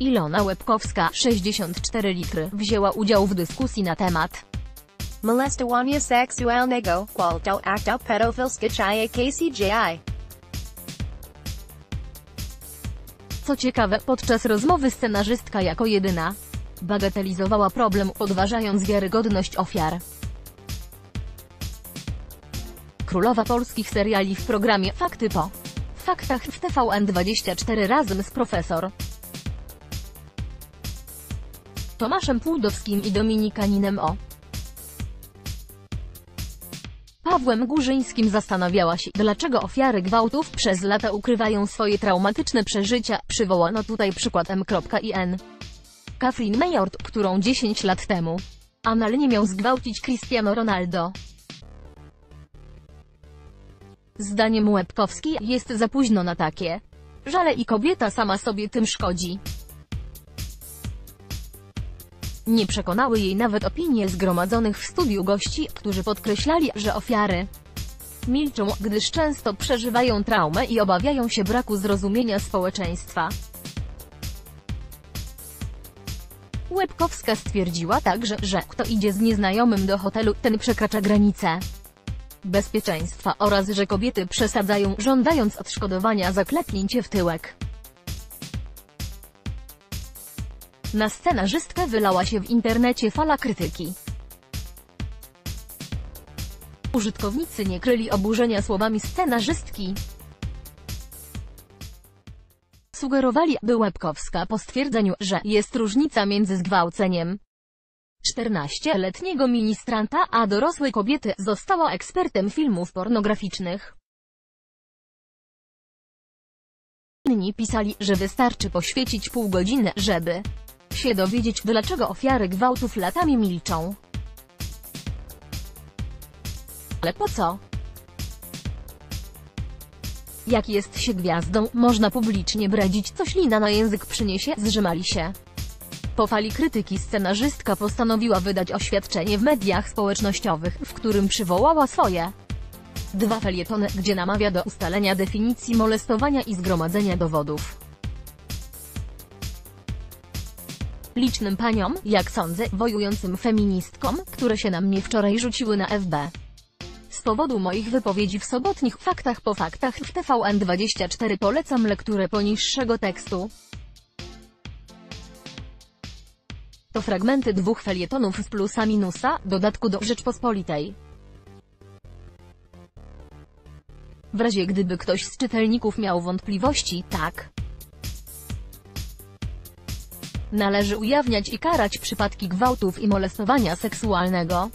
Ilona Łebkowska, 64 litry, wzięła udział w dyskusji na temat Molestowania seksualnego, qualto acto pedofilskiego KCJI. Co ciekawe, podczas rozmowy scenarzystka jako jedyna bagatelizowała problem, podważając wiarygodność ofiar. Królowa polskich seriali w programie Fakty po faktach w TVN24 razem z profesor Tomaszem Pułdowskim i Dominikaninem O. Pawłem Górzyńskim zastanawiała się, dlaczego ofiary gwałtów przez lata ukrywają swoje traumatyczne przeżycia. Przywołano tutaj przykład M.In. Kathleen którą 10 lat temu analnie miał zgwałcić Cristiano Ronaldo. Zdaniem Łebkowski jest za późno na takie żale i kobieta sama sobie tym szkodzi. Nie przekonały jej nawet opinie zgromadzonych w studiu gości, którzy podkreślali, że ofiary milczą, gdyż często przeżywają traumę i obawiają się braku zrozumienia społeczeństwa. Łebkowska stwierdziła także, że kto idzie z nieznajomym do hotelu, ten przekracza granice bezpieczeństwa oraz że kobiety przesadzają, żądając odszkodowania za klepnięcie w tyłek. Na scenarzystkę wylała się w internecie fala krytyki. Użytkownicy nie kryli oburzenia słowami scenarzystki. Sugerowali, by Łebkowska po stwierdzeniu, że jest różnica między zgwałceniem 14-letniego ministranta, a dorosłej kobiety, została ekspertem filmów pornograficznych. Inni pisali, że wystarczy poświęcić pół godziny, żeby się dowiedzieć, dlaczego ofiary gwałtów latami milczą. Ale po co? Jak jest się gwiazdą, można publicznie bredzić, coś lina na język przyniesie, zrzymali się. Po fali krytyki scenarzystka postanowiła wydać oświadczenie w mediach społecznościowych, w którym przywołała swoje dwa felietony, gdzie namawia do ustalenia definicji molestowania i zgromadzenia dowodów. Licznym paniom, jak sądzę, wojującym feministkom, które się na mnie wczoraj rzuciły na FB. Z powodu moich wypowiedzi w sobotnich faktach po faktach w TVN24 polecam lekturę poniższego tekstu. To fragmenty dwóch felietonów z plusa minusa, dodatku do Rzeczpospolitej. W razie gdyby ktoś z czytelników miał wątpliwości, tak. Należy ujawniać i karać przypadki gwałtów i molestowania seksualnego.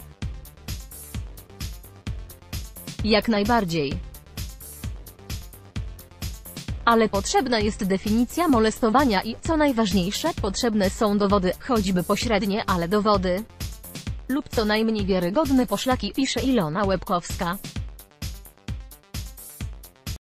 Jak najbardziej. Ale potrzebna jest definicja molestowania i, co najważniejsze, potrzebne są dowody, choćby pośrednie, ale dowody. Lub co najmniej wiarygodne poszlaki, pisze Ilona Łebkowska.